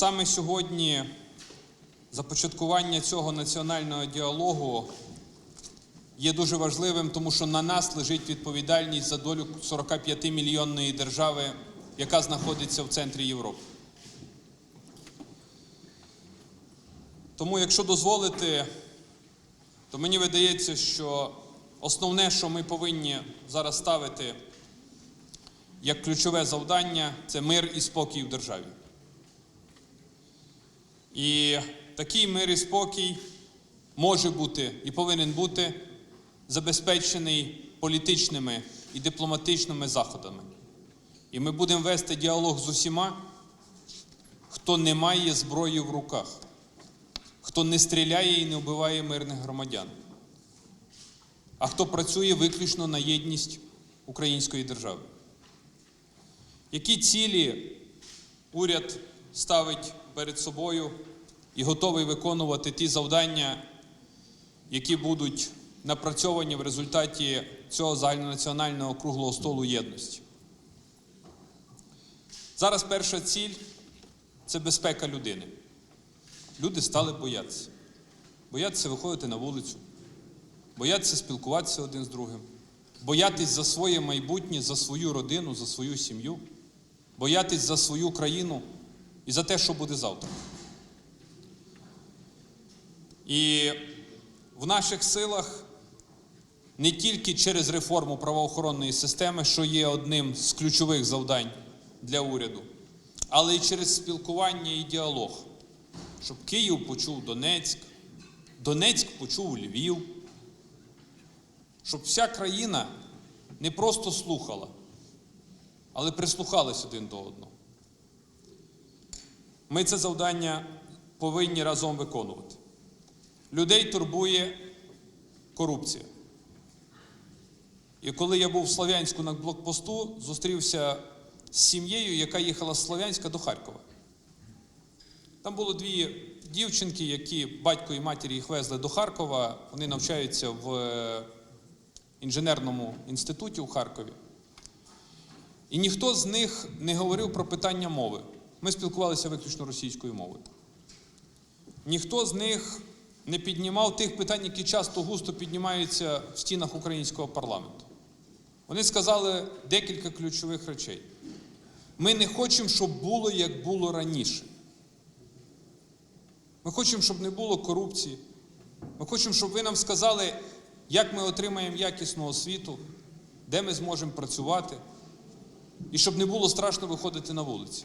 саме сьогодні започаткування цього національного діалогу є дуже важливим, тому що на нас лежить відповідальність за долю 45-мільйонної держави, яка знаходиться в центрі Європи. Тому, якщо дозволите, то мені видається, що основне, що ми повинні зараз ставити як ключове завдання, це мир і спокій в державі. І такий мир і спокій може бути і повинен бути забезпечений політичними і дипломатичними заходами. І ми будемо вести діалог з усіма, хто не має зброї в руках, хто не стріляє і не вбиває мирних громадян, а хто працює виключно на єдність української держави. Які цілі уряд ставить перед собою і готовий виконувати ті завдання, які будуть напрацьовані в результаті цього загальнонаціонального круглого столу єдності. Зараз перша ціль це безпека людини. Люди стали боятися. Боятися виходити на вулицю, боятися спілкуватися один з другим, боятись за своє майбутнє, за свою родину, за свою сім'ю, боятись за свою країну і за те, що буде завтра. І в наших силах не тільки через реформу правоохоронної системи, що є одним з ключових завдань для уряду, але й через спілкування і діалог, щоб Київ почув Донецьк, Донецьк почув Львів, щоб вся країна не просто слухала, але прислухалась один до одного. Ми це завдання повинні разом виконувати. Людей турбує корупція. І коли я був в Слов'янську на блокпосту, зустрівся з сім'єю, яка їхала з Слов'янська до Харкова. Там було дві дівчинки, які батько і матір їх везли до Харкова. Вони навчаються в е, інженерному інституті у Харкові. І ніхто з них не говорив про питання мови. Ми спілкувалися виключно російською мовою. Ніхто з них не піднімав тих питань, які часто густо піднімаються в стінах українського парламенту. Вони сказали декілька ключових речей. Ми не хочемо, щоб було, як було раніше. Ми хочемо, щоб не було корупції. Ми хочемо, щоб ви нам сказали, як ми отримаємо якісну освіту, де ми зможемо працювати, і щоб не було страшно виходити на вулиці.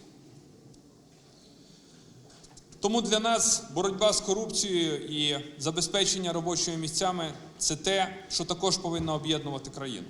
Тому для нас боротьба з корупцією і забезпечення робочими місцями це те, що також повинно об'єднувати країну.